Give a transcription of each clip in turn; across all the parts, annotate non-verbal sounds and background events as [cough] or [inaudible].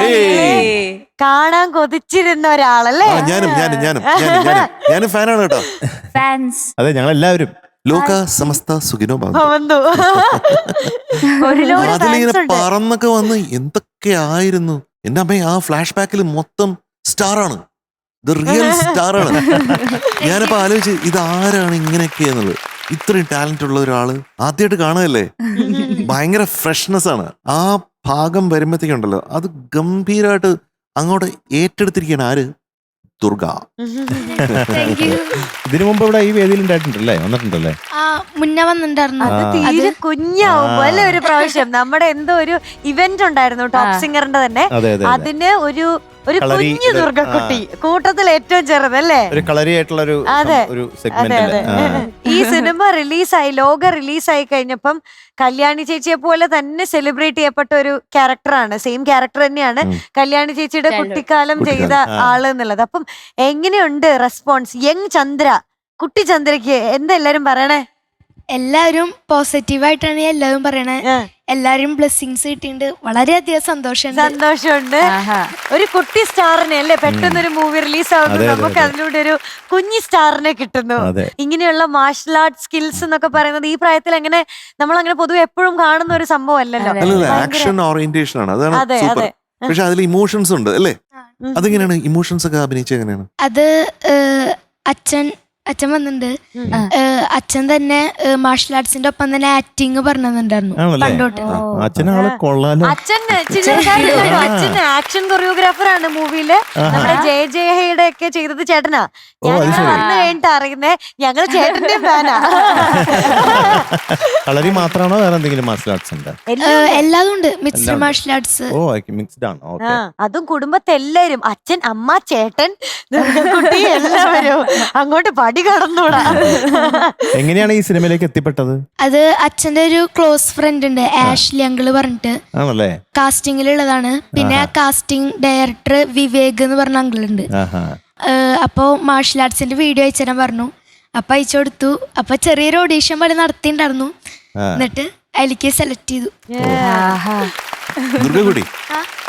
ഏയ്. കാണാൻ കൊതിച്ചിരുന്ന ഒരാളല്ലേ? ഞാനും ഞാനും ഞാനും ഞാനും ഞാനും. ഞാനും ഫാനാണ് കേട്ടോ. ഫാൻസ് അതെ ഞങ്ങൾ എല്ലാവരും ലോക സമസ്ത സുഖിനോ അതിലിങ്ങനെ പറന്നൊക്കെ വന്ന് എന്തൊക്കെ ആയിരുന്നു. എന്റെ അമ്മ ആ ഫ്ലാഷ് ബാക്കിൽ മൊത്തം സ്റ്റാർ ആണ് ദ റിയൽ [laughs] സ്റ്റാർ ആണ് ഞാനിപ്പോ ആലോചിച്ച് ആരാണ് ഇങ്ങനെയൊക്കെ എന്നുള്ളത്. ഇത്രയും ടാലന്റ് ഉള്ള ഒരാൾ ആദ്യമായിട്ട് കാണുകയല്ലേ? [laughs] ഭയങ്കര ഫ്രഷ്നെസ് ആണ്. ആ ഭാഗം വരുമ്പോഴത്തേക്കുണ്ടല്ലോ അത് ഗംഭീരമായിട്ട് അങ്ങോട്ട് ഏറ്റെടുത്തിരിക്കുകയാണ് ആര്? ദുർഗ. ഇതിനു മുമ്പ് ഇവിടെ ഈ വേദിയിൽ ഉണ്ടായിട്ടുണ്ടല്ലേ? വന്നിട്ടുണ്ടല്ലേ? ആ മുന്നേ വന്നിട്ടുണ്ടായിരുന്നു. അത്. തീരെ കുഞ്ഞാവുമ്പോ അല്ലെ ഒരു പ്രാവശ്യം? നമ്മുടെ എന്തോ ഒരു ഇവന്റ് ഉണ്ടായിരുന്നു ടോപ്പ്. സിംഗറിന്റെ തന്നെ. അതെ അതെ അതെ. അതിന് ഒരു ഒരു കുഞ്ഞു ദുർഗക്കുട്ടി. കൂട്ടത്തിൽ ഏറ്റവും ചെറുതല്ലേ? ഒരു കളരിയായിട്ടുള്ള ഒരു അതെ. ഒരു സെഗ്മെന്റ് അതെ ഈ സിനിമ റിലീസായി ലോക റിലീസായി കഴിഞ്ഞപ്പം കല്യാണി ചേച്ചിയെ പോലെ തന്നെ സെലിബ്രേറ്റ് ചെയ്യപ്പെട്ട ഒരു ക്യാരക്ടറാണ്. സെയിം ക്യാരക്ടർ തന്നെയാണ് കല്യാണി ചേച്ചിയുടെ കുട്ടിക്കാലം ചെയ്ത ആൾ എന്നുള്ളത്. അപ്പം എങ്ങനെയുണ്ട് റെസ്പോൺസ് യങ് ചന്ദ്ര കുട്ടി ചന്ദ്രയ്ക്ക് എന്താ എല്ലാരും പറയണേ? എല്ലാവരും പോസിറ്റീവായിട്ടാണ് എല്ലാവരും പറയണേ. എല്ലാരും എല്ലാവരും ബ്ലെസ്സിങ്സ് കിട്ടിയിട്ടുണ്ട്. വളരെയധികം സന്തോഷമുണ്ട്. സന്തോഷമുണ്ട്. ഒരു കുട്ടി സ്റ്റാറിനെ അല്ലേ? പെട്ടെന്ന് ഒരു മൂവി റിലീസ് ആവുന്നു. നമുക്ക് അതിലൂടെ ഒരു കുഞ്ഞി സ്റ്റാറിനെ കിട്ടുന്നു. ഇങ്ങനെയുള്ള മാർഷൽ ആർട്ട് സ്കിൽസ് എന്നൊക്കെ പറയുന്നത് ഈ പ്രായത്തിൽ അങ്ങനെ നമ്മൾ അങ്ങനെ പൊതുവെ എപ്പോഴും കാണുന്ന ഒരു സംഭവം അല്ലല്ലോ ആക്ഷൻ ഓറിയന്റേഷൻ ആണ്. അതാണ് അതെ സൂപ്പർ അതെ. പക്ഷെ അതിൽ ഇമോഷൻസ് ഉണ്ട് അല്ലേ. അതെങ്ങനെയാണ്? ഇമോഷൻസ് ഒക്കെ അഭിനയിച്ചത് എങ്ങനെയാണ്? അത് അച്ഛൻ അച്ഛൻ വന്നിട്ടുണ്ട് അച്ഛൻ തന്നെ മാർഷൽ ആർട്സിന്റെ ഒപ്പം തന്നെ ആക്ടിങ് പറഞ്ഞിട്ടുണ്ടായിരുന്നു. പണ്ടോട്ട്. അച്ഛൻ ആക്ഷൻ കൊറിയോഗ്രാഫർ ആണ് മൂവിയിൽ നമ്മുടെ ജയ ജയഹയുടെ ഒക്കെ ചെയ്തത് ചേട്ടനാ. ഞാൻ. വന്നു കഴിഞ്ഞിട്ട് അറിയുന്നേ ഞങ്ങൾ ചേട്ടന്റെ ഫാനാ [laughs] കളരി മാത്രമാണോ വേറെ എന്തെങ്കിലും മാർഷൽ ആർട്സ് ഉണ്ട്? എല്ലാതും ഉണ്ട്. മിക്സ്ഡ് മാർഷൽ ആർട്സ് ഓ മിക്സ്ഡ് ആണ്. അതും കുടുംബത്തെല്ലാരും അച്ഛൻ അമ്മ ചേട്ടൻ കുട്ടി എല്ലാവരും അങ്ങോട്ട് പടി കടന്നൂടാ. എങ്ങനെയാണ് ഈ സിനിമയിലേക്ക് എത്തിപ്പെട്ടത്? അത് അച്ഛന്റെ ഒരു ക്ലോസ് ഫ്രണ്ട് ഉണ്ട് ആഷ്ലി അങ്കിൾ പറഞ്ഞിട്ട്. ആണല്ലേ? കാസ്റ്റിംഗിലുള്ളതാണ് പിന്നെ ആ കാസ്റ്റിംഗ് ഡയറക്ടർ വിവേക് എന്ന് പറഞ്ഞ അങ്കിളുണ്ട് ആഹാ. അപ്പോൾ മാർഷൽ ആർട്സിന്റെ വീഡിയോ അയച്ചു പറഞ്ഞു. അപ്പൊ അയച്ചു കൊടുത്തു. അപ്പൊ ചെറിയൊരു ഓഡീഷൻ പോലെ നടത്തിണ്ടായിരുന്നു. എന്നിട്ട് അതിലേക്ക് സെലക്ട് ചെയ്തു. ആഹാ. ദുർഗകുടി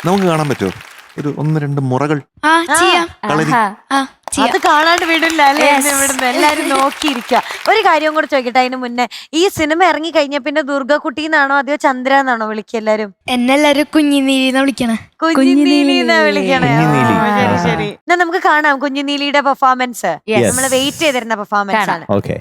നമുക്ക് കാണാൻ പറ്റുമോ? ഒരു ഒന്ന് രണ്ട് മുറകൾ ആ ചെയ്യാം. കളരി. ആ. അത് കാണാണ്ട് വിടില്ല അല്ലേ? ഇവിടുന്ന് എല്ലാരും നോക്കിയിരിക്ക. ഒരു കാര്യം കൂടെ ചോദിക്കട്ടെ അതിന് മുന്നേ. ഈ സിനിമ ഇറങ്ങി കഴിഞ്ഞ പിന്നെ ദുർഗക്കുട്ടി എന്നാണോ അതെയോ ചന്ദ്ര എന്നാണോ വിളിക്കുക എല്ലാരും? എന്നെല്ലാരും കുഞ്ഞിനീലിന്ന് വിളിക്കണേ? കുഞ്ഞിനീലിന്നാ വിളിക്കണേ? ശരി എന്നാ നമുക്ക് കാണാം കുഞ്ഞിനീലിയുടെ പെർഫോമൻസ് നമ്മൾ നമ്മൾ വെയിറ്റ് ചെയ്തിരുന്ന പെർഫോമൻസ് ആണ്. ഓക്കെ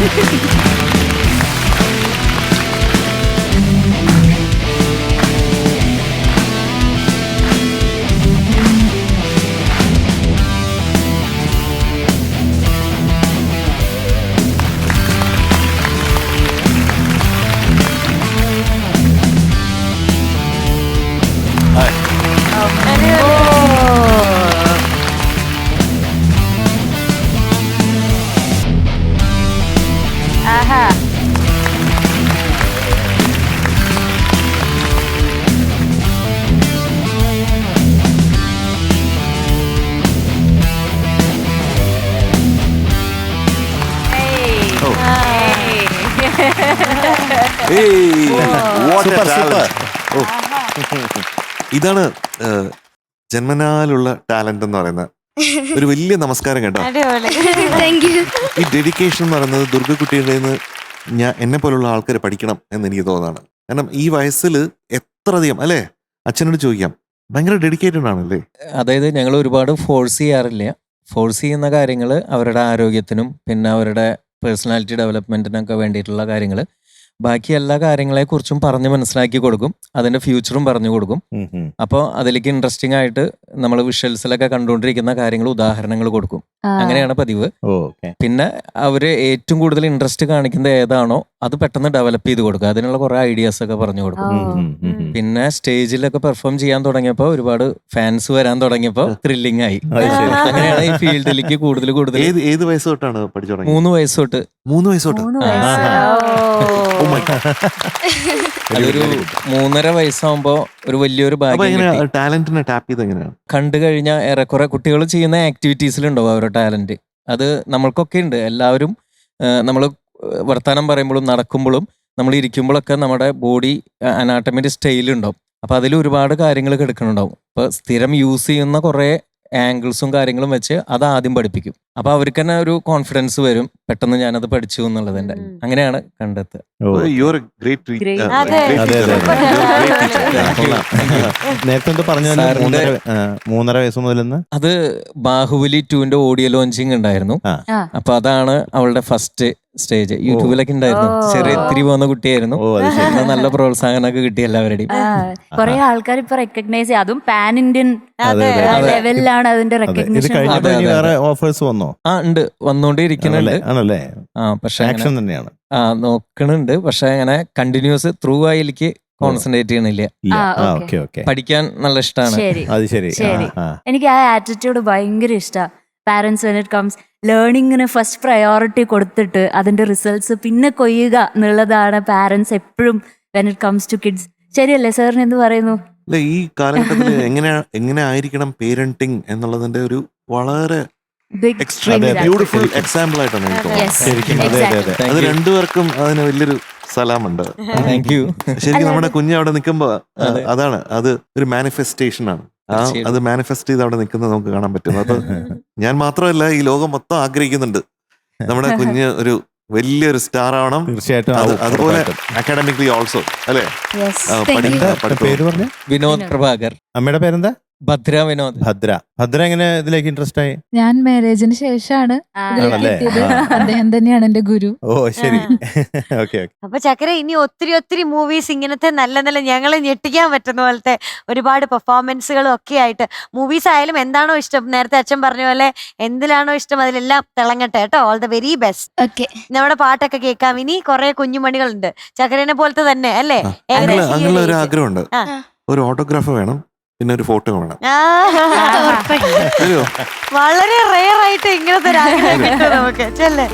Música [laughs] സൂപ്പർ a ഓ. [laughs] ഇതാണ് ജന്മനാലുള്ള ടാലന്റ് എന്ന് പറയുന്ന ഒരു വലിയ നമസ്കാരം കേട്ടോ. ഈ ഡെഡിക്കേഷൻ എന്ന് പറയുന്നത് ദുർഗക്കുട്ടിയുടെ നിന്ന് ഞാൻ എന്നെ പോലുള്ള ആൾക്കാർ പഠിക്കണം എന്ന് എനിക്ക് തോന്നുന്നതാണ്. കാരണം ഈ വയസ്സിൽ എത്ര അധികം അല്ലേ? അച്ഛനോട് ചോദിക്കാം. ഭയങ്കര ഡെഡിക്കേറ്റഡ് ആണല്ലേ? അതായത് ഞങ്ങൾ ഒരുപാട് ഫോഴ്സ് ചെയ്യാറില്ല. ഫോഴ്സ് ചെയ്യുന്ന കാര്യങ്ങൾ അവരുടെ ആരോഗ്യത്തിനും പിന്നെ അവരുടെ പേഴ്സണാലിറ്റി ഡെവലപ്മെന്റിനൊക്കെ വേണ്ടിയിട്ടുള്ള കാര്യങ്ങൾ ബാക്കി എല്ലാ കാര്യങ്ങളെക്കുറിച്ചും പറഞ്ഞ് മനസ്സിലാക്കി കൊടുക്കും അതിന്റെ ഫ്യൂച്ചറും പറഞ്ഞു കൊടുക്കും. അപ്പോൾ അതിലേക്ക് ഇൻട്രസ്റ്റിംഗ് ആയിട്ട് നമ്മൾ വിഷ്വൽസിലൊക്കെ കണ്ടുകൊണ്ടിരിക്കുന്ന കാര്യങ്ങൾ ഉദാഹരണങ്ങൾ കൊടുക്കും. അങ്ങനെയാണ് പതിവ്. പിന്നെ അവർ ഏറ്റവും കൂടുതൽ ഇൻട്രസ്റ്റ് കാണിക്കുന്നത് ഏതാണോ അത് പെട്ടെന്ന് ഡെവലപ്പ് ചെയ്ത് കൊടുക്കുക അതിനുള്ള കുറെ ഐഡിയാസ് ഒക്കെ പറഞ്ഞു കൊടുക്കും. പിന്നെ സ്റ്റേജിലൊക്കെ പെർഫോം ചെയ്യാൻ തുടങ്ങിയപ്പോൾ ഒരുപാട് ഫാൻസ് വരാൻ തുടങ്ങിയപ്പോൾ ത്രില്ലിംഗ് ആയി. അങ്ങനെയാണ് ഈ ഫീൽഡിലേക്ക് കൂടുതൽ കൂടുതൽ ഏത് വയസ്സ് തൊട്ടാണ് പഠിച്ചു മൂന്ന് വയസ്സ് തൊട്ട്. മൂന്ന് വയസ്സ് തൊട്ട്. [laughs] അതൊരു മൂന്നര വയസ്സാകുമ്പോ ഒരു വലിയൊരു ഭാഗ്യം ടാലന്റിനെ ടാപ്പ് ചെയ്ത് എങ്ങനെയാണ് കണ്ടു കഴിഞ്ഞാൽ ഏറെക്കുറെ കുട്ടികൾ ചെയ്യുന്ന ആക്ടിവിറ്റീസിലുണ്ടാവും അവരുടെ ടാലന്റ്. അത് നമ്മൾക്കൊക്കെ ഉണ്ട്. എല്ലാവരും നമ്മൾ വർത്തമാനം പറയുമ്പോഴും നടക്കുമ്പോഴും നമ്മൾ ഇരിക്കുമ്പോഴൊക്കെ നമ്മുടെ ബോഡി അനാട്ടമിന്റെ സ്റ്റൈൽ ഉണ്ടാവും അപ്പൊ അതിൽ ഒരുപാട് കാര്യങ്ങൾ കിടക്കുന്നുണ്ടാവും അപ്പൊ സ്ഥിരം യൂസ് ചെയ്യുന്ന കുറെ ആംഗിൾസും കാര്യങ്ങളും വെച്ച് അത് ആദ്യം പഠിപ്പിക്കും. അപ്പൊ അവർക്ക് തന്നെ ഒരു കോൺഫിഡൻസ് വരും. പെട്ടെന്ന് ഞാനത് പഠിച്ചു എന്നുള്ളതിന്റെ എന്റെ അങ്ങനെയാണ് കണ്ടെത്തുക. നേരത്തെ എന്തോ പറഞ്ഞ മൂന്നര വയസ്സ് മുതലെന്ന് അത് ബാഹുബലി ടുവിന്റെ ഓഡിയോ ലോഞ്ചിങ് ഉണ്ടായിരുന്നു. അപ്പൊ അതാണ് അവളുടെ ഫസ്റ്റ് സ്റ്റേജ് യൂട്യൂബിലൊക്കെ ഉണ്ടായിരുന്നു. ചെറിയ ഇത്തിരി പോകുന്ന കുട്ടിയായിരുന്നു. ഓ പ്രോത്സാഹനം ഒക്കെ നല്ല പ്രോത്സാഹനമൊക്കെ കിട്ടി എല്ലാവരുടെയും. കൊറേ ആൾക്കാർ ഇപ്പൊ റെക്കഗ്നൈസ് അതും പാൻ ഇന്ത്യൻ. ലെവലിലാണ് അതിന്റെ റെക്കഗ്നേഷൻ ഓഫേഴ്സ് വന്നോ? ആ ഉണ്ട്. വന്നുകൊണ്ടേ ഇരിക്കുന്നുണ്ട് ആണല്ലേ? ആ പക്ഷെ ആക്ഷൻ തന്നെയാണ്. ആ നോക്കണുണ്ട്. പക്ഷെ അങ്ങനെ കണ്ടിന്യൂസ് ത്രൂ ആയിലേക്ക് കോൺസെൻട്രേറ്റ് ചെയ്യണില്ല. പഠിക്കാൻ നല്ല ഇഷ്ടമാണ് അത് ശരി. ശരി. ആ, ആ. എനിക്ക് ആ ആറ്റിറ്റ്യൂഡ് ഭയങ്കര ഇഷ്ടമാണ് പാരന്റ്സ് വെൻ ഇറ്റ് കംസ് ലേണിങ്ങിന് ഫസ്റ്റ് പ്രയോറിറ്റി കൊടുത്തിട്ട് അതിന്റെ റിസൾട്ട്സ് പിന്നെ കൊയ്യുക എന്നുള്ളതാണ് പാരന്റ്സ് എപ്പോഴും when it comes to kids ശരിയല്ലേ? സാറിന് എന്ത് പറയുന്നു? അല്ല ഈ കാലഘട്ടത്തിൽ എങ്ങനെ എങ്ങനെ ആയിരിക്കണം പേരന്റിങ് എന്നുള്ളതിന്റെ ഒരു വളരെ അതെ. ബ്യൂട്ടിഫുൾ. എക്സാമ്പിൾ ആയിട്ടാണ് എനിക്ക് Yes. തോന്നുന്നത്. അതെ അതെ അതെ. അത്. രണ്ടുപേർക്കും അതിന് വലിയൊരു സലാമുണ്ട്. [laughs] താങ്ക് യു ശരിക്കും നമ്മുടെ കുഞ്ഞ് അവിടെ നിൽക്കുമ്പോ. അതാണ് അത് ഒരു മാനിഫെസ്റ്റേഷൻ ആണ്. ആ. അത് മാനിഫെസ്റ്റ് ചെയ്ത് അവിടെ നിൽക്കുന്നത് നമുക്ക് കാണാൻ പറ്റും. അപ്പൊ [laughs] ഞാൻ മാത്രമല്ല ഈ ലോകം മൊത്തം ആഗ്രഹിക്കുന്നുണ്ട്. നമ്മുടെ കുഞ്ഞ് ഒരു വലിയൊരു സ്റ്റാർ ആവണം. തീർച്ചയായിട്ടും. അതുപോലെ. അക്കാഡമിക്കലി ഓൾസോ അല്ലെ. പേര് പറഞ്ഞ? വിനോദ്. പ്രഭാകർ. അമ്മയുടെ പേരെന്താ? ഭദ്ര വിനോദ്. ഭദ്ര. ഭദ്ര എങ്ങനെ ഇതിലേക്ക് ഇൻട്രസ്റ്റ് ആയി? ഞാൻ മാരേജിന് ശേഷമാണ് ആണല്ലേ? അദ്ദേഹം തന്നെയാണ് എന്റെ ഗുരു. ഓ ശരി. Okay okay. അപ്പൊ ചക്കര ഇനി ഒത്തിരി ഒത്തിരി മൂവീസ് ഇങ്ങനത്തെ നല്ല നല്ല ഞങ്ങളെ ഞെട്ടിക്കാൻ പറ്റുന്ന പോലത്തെ ഒരുപാട് പെർഫോമൻസുകളും ഒക്കെ ആയിട്ട് മൂവീസ് ആയാലും എന്താണോ ഇഷ്ടം? നേരത്തെ അച്ഛൻ പറഞ്ഞ പോലെ എന്തിലാണോ ഇഷ്ടം? അതിലെല്ലാം തിളങ്ങട്ടെ കേട്ടോ. All the very best okay. നമ്മുടെ പാട്ടൊക്കെ കേൾക്കാം. ഇനി കുറെ കുഞ്ഞുമണികളുണ്ട്. ചക്കരനെ പോലത്തെ തന്നെ അല്ലേ? ആ, അങ്ങനെ ഏകദേശം ഈ അങ്ങനെ ഒരു ഒരു age. ആഗ്രഹമുണ്ട്. ആ. ഒരു ഓട്ടോഗ്രാഫ് വേണം. പിന്നെ ഒരു ഫോട്ടോ വേണം വളരെ റെയർ ആയിട്ട് ഇങ്ങനത്തെ ഒരു ആഗ്രഹം കിട്ടും നമുക്ക്. ചെല്ലേ?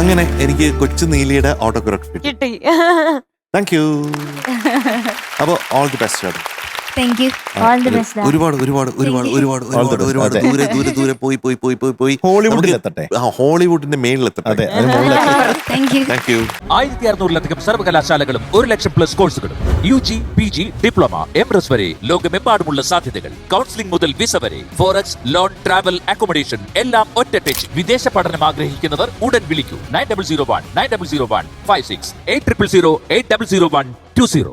അങ്ങനെ എനിക്ക് കൊച്ചു നീലിയുടെ ഓട്ടോഗ്രാഫ് കിട്ടി. താങ്ക് യു അപ്പോൾ all the best thank you. ഒരുപാട് ഒരുപാട് ഒരുപാട് ഒരുപാട് ഒരുപാട് ഒരുപാട്. ദൂരെ ദൂരെ ദൂരെ പോയി പോയി പോയി പോയി പോയി. ഹോളിവുഡിൽ എത്തട്ടെ? ഹോളിവുഡിന്റെ മേളിലെത്തട്ടെ. താങ്ക് യു [laughs] ആയിരത്തി അറുന്നൂറിലധികം സർവകലാശാലകളും ഒരു ലക്ഷം പ്ലസ് കോഴ്സുകളും U G P G diploma M S വരെ ലോകമെമ്പാടുമുള്ള സാധ്യതകൾ. കൗൺസിലിംഗ് മുതൽ വിസ വരെ ഫോറക്സ് ലോൺ ട്രാവൽ അക്കോമഡേഷൻ എല്ലാം ഒറ്റ ടച്ച് വിദേശ പഠനം ആഗ്രഹിക്കുന്നവർ ഉടൻ വിളിക്കൂ. Nine double zero one nine double zero one five six eight triple zero eight double zero one two zero